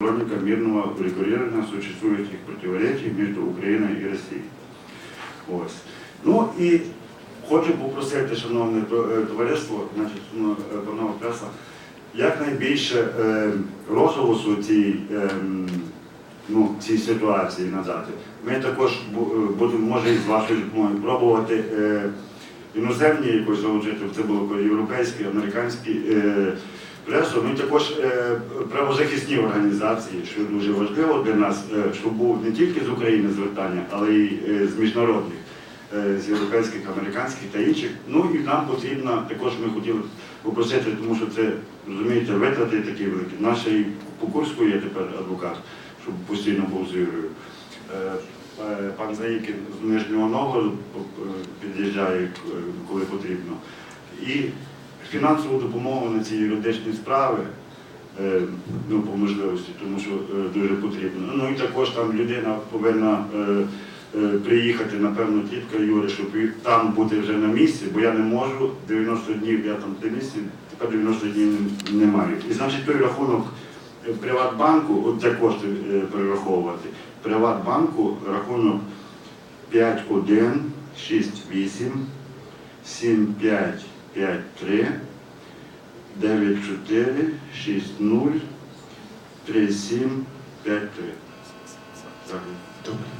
Хроника мирного урегулирования существующих противоречий между Україною і Росією. Ось. Ну і хочу попросити, шановне е, товариство, значить, ну, е, панове преса, якнайбільше е, розголосу цій, е, ну, цій ситуації надати. Ми також е, будемо, може, і з вашою допомогою пробувати е, іноземні якось залучити, це було європейські, американські е, пресу, ну також е, правозахисні організації, що дуже важливо для нас, е, щоб був не тільки з України звертання, але й е, з міжнародних, е, з європейських, американських та інших. Ну і нам потрібно, також ми хотіли попросити, тому що це, розумієте, витрати такі великі. Наш і по Курську є тепер адвокат, щоб постійно був з Юрою. Е, е, Пан Заїкін з Нижнього Новгороду е, під'їжджає, е, коли потрібно. І фінансову допомогу на ці юридичні справи, е, ну, по можливості, тому що е, дуже потрібно. Ну і також там людина повинна е, приїхати, напевно, тітка Юри, щоб там бути вже на місці, бо я не можу 90 днів, я там три місяці, тепер 90 днів не- немає. І значить той рахунок Приватбанку, от це кошти перераховувати. Приватбанку рахунок 5168 7553 94 60 37 53. Так. Добре.